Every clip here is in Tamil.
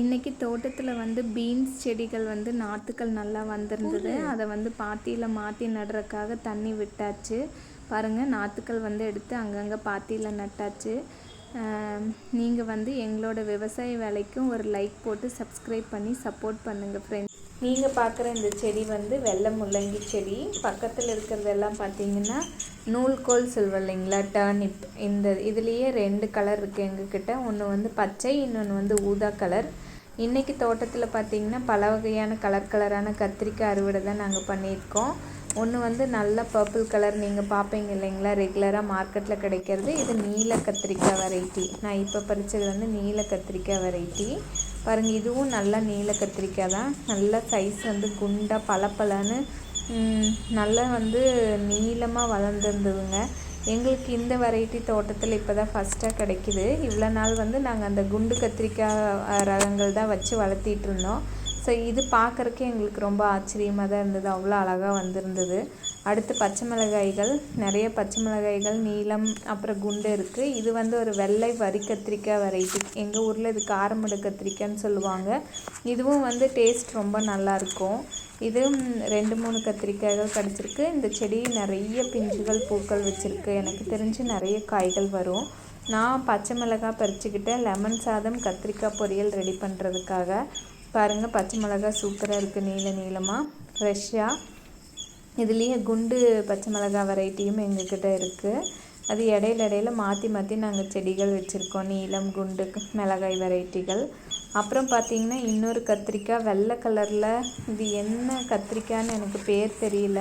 இன்றைக்கி தோட்டத்தில் வந்து பீன்ஸ் செடிகள் வந்து நாற்றுக்கள் நல்லா வந்திருந்தது. அதை வந்து பாத்தியில் மாற்றி நடுறதுக்காக தண்ணி விட்டாச்சு. பாருங்கள் நாற்றுக்கள் வந்து எடுத்து அங்கங்கே பாத்தியில் நட்டாச்சு. நீங்கள் வந்து எங்களோட விவசாய வேலைக்கும் ஒரு லைக் போட்டு சப்ஸ்கிரைப் பண்ணி சப்போர்ட் பண்ணுங்கள் ஃப்ரெண்ட்ஸ் நீங்கள் பார்க்குற இந்த செடி வந்து வெள்ளை முள்ளங்கி செடி. பக்கத்தில் இருக்கிறதெல்லாம் பார்த்தீங்கன்னா நூல்கோல் சொல்வோம் இல்லைங்களா? டர்னிப் இந்த இதுலேயே ரெண்டு கலர் இருக்குது எங்ககிட்ட. ஒன்று வந்து பச்சை இன்னொன்று வந்து ஊதா கலர் இன்றைக்கி தோட்டத்தில் பார்த்திங்கன்னா பல வகையான கலர் கலரான கத்திரிக்காய் அறுவடை தான் நாங்கள் பண்ணியிருக்கோம். ஒன்று வந்து நல்ல பர்பிள் கலர் நீங்கள் பார்ப்பீங்க இல்லைங்களா? ரெகுலராக மார்க்கெட்டில் கிடைக்கிறது. இது நீல கத்திரிக்காய் வெரைட்டி நான் இப்போ பறித்தது வந்து நீல கத்திரிக்காய் வெரைட்டி பாருங்கள் இதுவும் நல்லா நீல கத்திரிக்காய் தான். நல்ல சைஸ் வந்து குண்டாக பளபளன்னு நல்லா வந்து நீளமாக வளர்ந்துருந்ததுங்க. எங்களுக்கு இந்த வெரைட்டி தோட்டத்தில் இப்போ தான் ஃபஸ்ட்டாக கிடைக்கிது. இவ்வளோ நாள் வந்து நாங்கள் அந்த குண்டு கத்திரிக்காய் ரகங்கள் தான் வச்சு வளர்த்திட்டு இருந்தோம். ஸோ இது பார்க்குறக்கே எங்களுக்கு ரொம்ப ஆச்சரியமாக தான் இருந்தது. அவ்வளோ அழகாக வந்திருந்தது. அடுத்து பச்சை மிளகாய்கள். நிறைய பச்சை மிளகாய்கள் நீளம் அப்புறம் குண்டு இருக்குது இது வந்து ஒரு வெள்ளை வரி கத்திரிக்காய் வெரைட்டி எங்கள் ஊரில் இது காரமடு கத்திரிக்காய்ன்னு சொல்லுவாங்க. இதுவும் வந்து டேஸ்ட் ரொம்ப நல்லாயிருக்கும் இது ரெண்டு மூணு கத்திரிக்காய்கள் கிடச்சிருக்கு. இந்த செடி நிறைய பிஞ்சுகள் பூக்கள் வச்சுருக்கு. எனக்கு தெரிஞ்சு நிறைய காய்கள் வரும். நான் பச்சை மிளகாய் பறிச்சுக்கிட்டேன். லெமன் சாதம் கத்திரிக்காய் பொரியல் ரெடி பண்ணுறதுக்காக பாருங்கள் பச்சை மிளகா சூப்பராக இருக்குது நீள நீளமாக ஃப்ரெஷ்ஷாக இதுலேயே குண்டு பச்சை மிளகா வெரைட்டியும் எங்கக்கிட்ட இருக்குது அது இடையில இடையில மாற்றி மாற்றி நாங்கள் செடிகள் வச்சுருக்கோம். நீளம் குண்டு மிளகாய் வெரைட்டிகள் அப்புறம் பார்த்திங்கன்னா இன்னொரு கத்திரிக்காய் வெள்ளை கலரில். இது என்ன கத்திரிக்காய்னு எனக்கு பேர் தெரியல.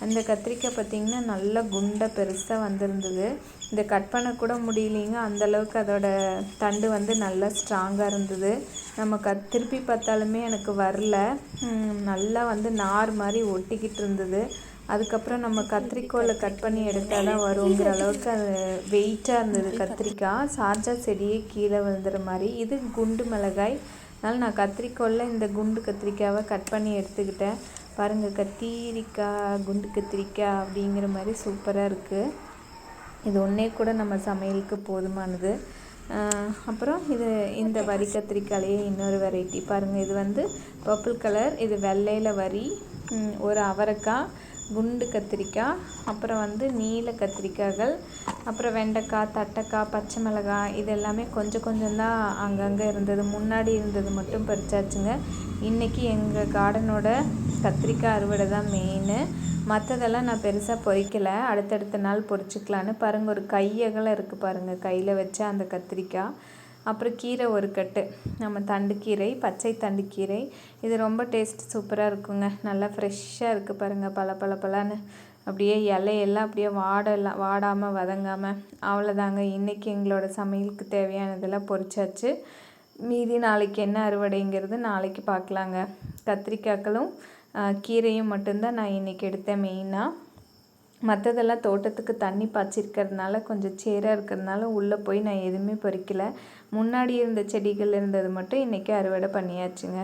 அந்த கத்திரிக்காய் பார்த்திங்கன்னா நல்லா குண்டை பெருசாக வந்திருந்தது. இந்த கட் பண்ண கூட முடியலைங்க. அந்தளவுக்கு அதோட தண்டு வந்து நல்லா ஸ்ட்ராங்காக இருந்தது. நம்ம கத் திருப்பி பார்த்தாலுமே எனக்கு வரல. நல்லா வந்து நார் மாதிரி ஒட்டிக்கிட்டு இருந்தது. அதுக்கப்புறம் நம்ம கத்திரிக்கோலை கட் பண்ணி எடுத்தால் தான் வருங்கிற அளவுக்கு அது வெயிட்டாக இருந்தது. கத்திரிக்காய் சார்ஜா செடியே கீழே விழுந்துற மாதிரி. இது குண்டு மிளகாய். அதனால் நான் கத்திரிக்கோலில் இந்த குண்டு கத்திரிக்காவை கட் பண்ணி எடுத்துக்கிட்டேன். பாருங்கள் கத்திரிக்காய் குண்டு கத்திரிக்காய் அப்படிங்கிற மாதிரி சூப்பராக இருக்குது இது ஒன்றே கூட நம்ம சமையலுக்கு போதுமானது. அப்புறம் இது இந்த வரி கத்திரிக்காயிலேயே இன்னொரு வெரைட்டி பாருங்கள் இது வந்து பர்பிள் கலர் இது வெள்ளையில் வரி ஒரு அவரைக்காய். குண்டு கத்திரிக்காய் அப்புறம் வந்து நீல கத்திரிக்காய்கள் அப்புறம் வெண்டைக்காய் தட்டைக்காய் பச்சை மிளகாய் இது எல்லாமே கொஞ்சம் கொஞ்சம் தான் அங்கங்கே இருந்தது. முன்னாடி இருந்தது மட்டும் பறிச்சாச்சுங்க. இன்றைக்கி எங்கள் கார்டனோட கத்திரிக்காய் அறுவடை தான் மெயின் மற்றதெல்லாம் நான் பெருசாக பொறிக்கலை. அடுத்தடுத்த நாள் பொறிச்சிக்கலான்னு பாருங்கள் ஒரு கையகலம் இருக்குது பாருங்கள் கையில் வச்ச அந்த கத்திரிக்காய். அப்புறம் கீரை ஒரு கட்டு. நம்ம தண்டுக்கீரை பச்சை தண்டுக்கீரை இது ரொம்ப டேஸ்ட் சூப்பராக இருக்குங்க. நல்லா ஃப்ரெஷ்ஷாக இருக்குது பாருங்கள் பல பல பலன்னு அப்படியே இலையெல்லாம் அப்படியே வாடலாம் வாடாமல் வதங்காமல் அவ்வளோதாங்க இன்றைக்கி எங்களோட சமையலுக்கு தேவையானதெல்லாம் பொறிச்சாச்சு மீதி நாளைக்கு என்ன அறுவடைங்கிறது நாளைக்கு பார்க்கலாங்க கத்திரிக்காய்களும் கீரையும் மட்டும்தான் நான் இன்றைக்கி எடுத்தேன் மெயினாக மற்றதெல்லாம் தோட்டத்துக்கு தண்ணி பாய்ச்சிருக்கிறதுனால கொஞ்சம் சேராக இருக்கிறதுனால உள்ளே போய் நான் எதுவுமே பறிக்கலை. முன்னாடி இருந்த செடிகள் இருந்தது மட்டும் இன்றைக்கி அறுவடை பண்ணியாச்சுங்க.